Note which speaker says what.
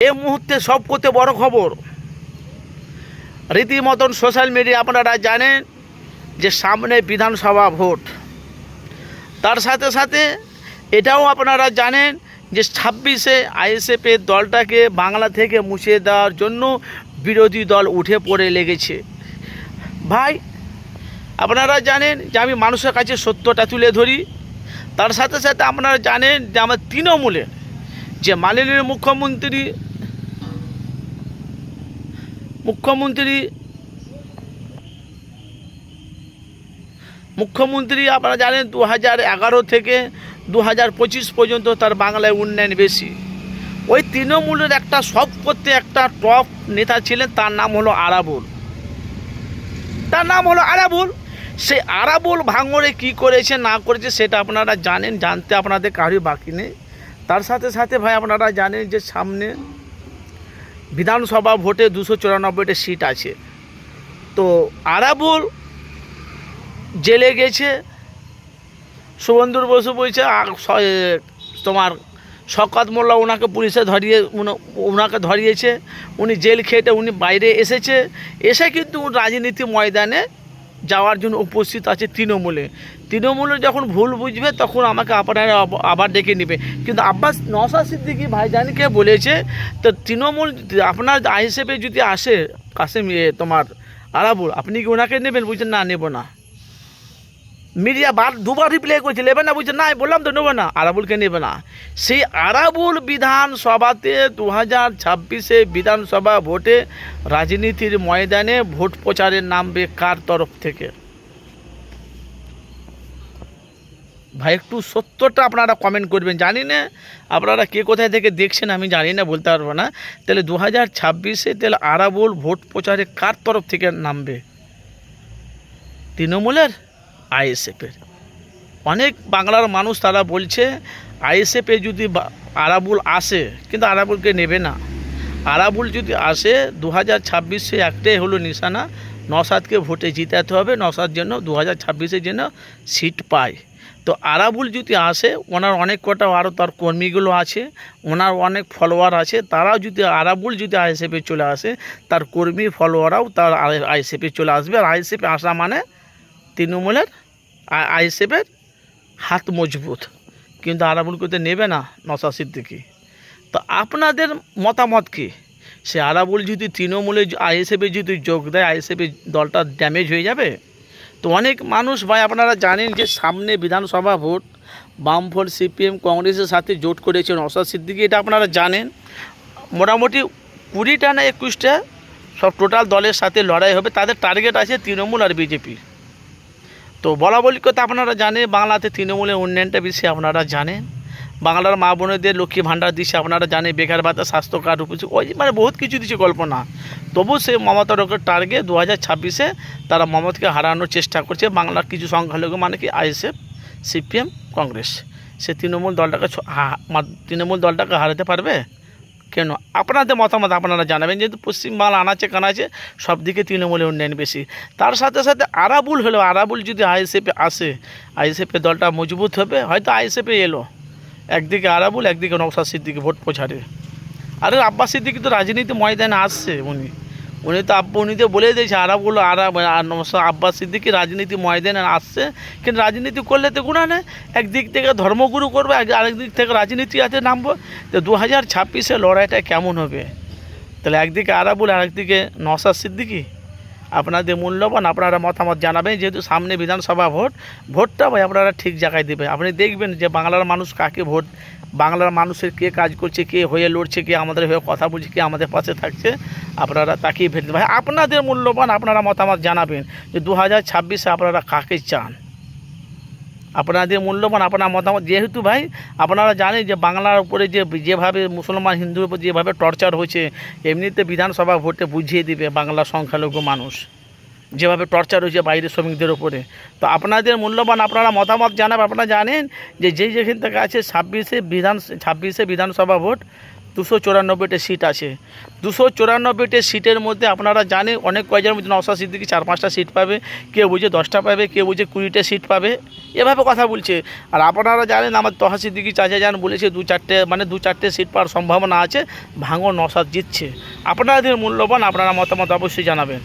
Speaker 1: এই মুহূর্তে সব করতে বড় খবর। রীতিমতন সোশ্যাল মিডিয়া আপনারা জানেন যে সামনে বিধানসভা ভোট। তার সাথে সাথে এটাও আপনারা জানেন যে ছাব্বিশে আইএসএফের দলটাকে বাংলা থেকে মুছিয়ে দেওয়ার জন্য বিরোধী দল উঠে পড়ে লেগেছে। ভাই, আপনারা জানেন যে আমি মানুষের কাছে সত্যটা তুলে ধরি। তার সাথে সাথে আপনারা জানেন যে আমার তৃণমূলে যে মাননীয় মুখ্যমন্ত্রী মুখ্যমন্ত্রী মুখ্যমন্ত্রী আপনারা জানেন দু হাজার এগারো থেকে দু হাজার পঁচিশ পর্যন্ত তার বাংলায় উন্নয়ন বেশি। ওই তৃণমূলের একটা সব করতে একটা টপ নেতা ছিলেন, তার নাম হলো আরাবুল। তার নাম হলো আরাবুল। সে আরাবুল ভাঙড়ে কি করেছে, না করেছে, সেটা আপনারা জানেন, জানতে আপনাদের কারোই বাকি নেই। তার সাথে সাথে ভাই, আপনারা জানেন যে সামনে বিধানসভা ভোটে দুশো চুরানব্বইটা সিট আছে। তো আরাবুল জেলে গেছে। শুভেন্দুর বসু বলছে তোমার শকাত মোল্লা ওনাকে পুলিশে ধরিয়ে ওনাকে ধরিয়েছে। উনি জেল খেটে উনি বাইরে এসেছে। এসে কিন্তু রাজনীতি ময়দানে যাওয়ার জন্য উপস্থিত আছে তৃণমূলে। তৃণমূলে যখন ভুল বুঝবে, তখন আমাকে আপনারা আবার ডেকে নেবে। কিন্তু আব্বাস নসা সিদ্দিকি ভাইজানকে বলেছে? তো তৃণমূল, আপনার হিসেবে যদি আসে, কাসেম তোমার আরাবুল আপনি কি ওনাকে নেবেন? বুঝছেন না, নেব না। মিডিয়া বার, দুবার রিপ্লাই করছে, নেবে না? বুঝছে না, বললাম তো নেবে না। আরাবুলকে নেবে না। সেই আরাবুল বিধানসভাতে দু হাজার ছাব্বিশে বিধানসভা ভোটে রাজনীতির ময়দানে ভোট প্রচারের নামবে কার তরফ থেকে। ভাই, একটু সত্যটা আপনারা কমেন্ট করবেন। জানি না আপনারা কে কোথায় থেকে দেখছেন আমি জানি না, বলতে পারব না। তাহলে দু হাজার ছাব্বিশে তাহলে আরাবুল ভোট প্রচারে কার তরফ থেকে নামবে? তৃণমূলের আইএসএফের অনেক বাংলার মানুষ তারা বলছে, আইএসএফে যদি আরাবুল আসে, কিন্তু আরাবুলকে নেবে না। আরাবুল যদি আসে দু হাজার ছাব্বিশে একটাই হলো নিশানা নসাদকে ভোটে জিতাতে হবে। নসাদ যেন দু হাজার ছাব্বিশের জন্য সিট পায়। তো আরাবুল যদি আসে, ওনার অনেক কটা আরও তার কর্মীগুলো আছে, ওনার অনেক ফলোয়ার আছে, তারাও যদি আরাবুল যদি আইএসএফে চলে আসে, তার কর্মী ফলোয়াররাও তার আইএসএফে চলে আসবে। আর আইএসএফে আসা মানে তৃণমূলের আইএসএফের হাত মজবুত। কিন্তু আরাবুলকে তো নেবে না নসা সিদ্দিকি। তো আপনাদের মতামত কি? সে আরাবুল যদি তৃণমূলে আইএসএফে যদি যোগ দেয় আইএসএফের দলটা ড্যামেজ হয়ে যাবে? তো অনেক মানুষ ভাই আপনারা জানেন যে সামনে বিধানসভা ভোট, বামফ্রন্ট, সিপিএম, কংগ্রেসের সাথে জোট করেছেন অসাদ সিদ্দিকি, এটা আপনারা জানেন। মোটামুটি কুড়িটা না একুশটা সব টোটাল দলের সাথে লড়াই হবে, তাদের টার্গেট আছে তৃণমূল আর বিজেপি। তো বলা বলি কথা আপনারা জানেন, বাংলাতে তৃণমূলের উন্নয়নটা বেশি আপনারা জানেন। বাংলার মা বোনেদের লক্ষ্মী ভাণ্ডার দিচ্ছে, আপনারা জানেন বেকার ভাতা, স্বাস্থ্য কার্ড উপস্থিত ওই মানে বহুত কিছু দিচ্ছে কল্পনা। তবু সে মমতা রোগের টার্গেট দু হাজার ছাব্বিশে তারা মমতাকে হারানোর চেষ্টা করছে। বাংলার কিছু সংখ্যালঘু মানে কি আইএসএফ, সিপিএম, কংগ্রেস। সে তৃণমূল দলটাকে তৃণমূল দলটাকে হারাতে পারবে? কেন? আপনাদের মতামত আপনারা জানাবেন, যেহেতু পশ্চিমবাংলা আনাচে কানাচে সব দিকে তৃণমূলের উন্নয়ন বেশি। তার সাথে সাথে আরাবুল হলো আরাবুল যদি আইএসএফে আসে, আইএসএফের দলটা মজবুত হবে, হয়তো আইএসএফে এলো। একদিকে আরাবুল, একদিকে নৌসাদ সিদ্দিকি ভোট প্রচারে। আরে আব্বাস সিদ্দিকি তো রাজনীতি ময়দানে আসছে উনি। উনি তো আব্বা, উনি তো বলে দিয়েছে, আরাবুল, আরাব, আর নওশাদ আব্বাস সিদ্দিকি রাজনীতি ময়দানে আসছে। কিন্তু রাজনীতি করলে তো গুণা নেই। একদিক থেকে ধর্মগুরু করবে আরেক দিক থেকে রাজনীতি আছে নামবো। তো দু হাজার ছাব্বিশে লড়াইটা কেমন হবে? তাহলে একদিকে আরাবুল আর একদিকে নওশাদ সিদ্দিকি? আপনাদের মূল্যবান, আপনারা মতামত জানাবেন। যেহেতু সামনে বিধানসভা ভোট, ভোটটা ভাই আপনারা ঠিক জায়গায় দেবেন আপনি দেখবেন যে বাংলার মানুষ কাকে ভোট, বাংলার মানুষের কে কাজ করছে, কে হয়ে লড়ছে, কে আমাদের হয়ে কথা বলছে, কে আমাদের পাশে থাকছে, আপনারা তাকেই ভেটে ভাই, আপনাদের মূল্যবান, আপনারা মতামত জানাবেন যে দু হাজার ছাব্বিশে আপনারা কাকে চান? আপনাদের মূল্যবান, আপনার মতামত যেহেতু ভাই, আপনারা জানেন যে বাংলার উপরে যে, যেভাবে মুসলমান, হিন্দুর উপর যেভাবে টর্চার হয়েছে, এমনিতে বিধানসভা ভোটে বুঝিয়ে দিবে বাংলা সংখ্যালঘু মানুষ, যেভাবে টর্চার হয়েছে বাইরের শ্রমিকদের উপরে। তো আপনাদের মূল্যবান, আপনারা মতামত জানাবেন আপনারা জানেন যে যেই যেখান থেকে আছে ছাব্বিশে বিধান, ছাব্বিশে বিধানসভা ভোট দুশো চুরানব্বইটা সিট আছে। দুশো চুরানব্বইটা সিটের মধ্যে আপনারা জানেন অনেক কয়জনের মধ্যে নওশাদ সিদ্দিকি চার পাঁচটা সিট পাবে, কেউ বুঝে দশটা পাবে, কেউ বুঝে কুড়িটা সিট পাবে। এভাবে কথা বলছে। আর আপনারা জানেন আমার তহা সিদ্দিকি চাচা যান বলেছে দু চারটে মানে দু চারটে সিট পাওয়ার সম্ভাবনা আছে, ভাঙন নশা জিতছে। আপনাদের মূল্যবান আপনারা মতামত অবশ্যই জানাবেন।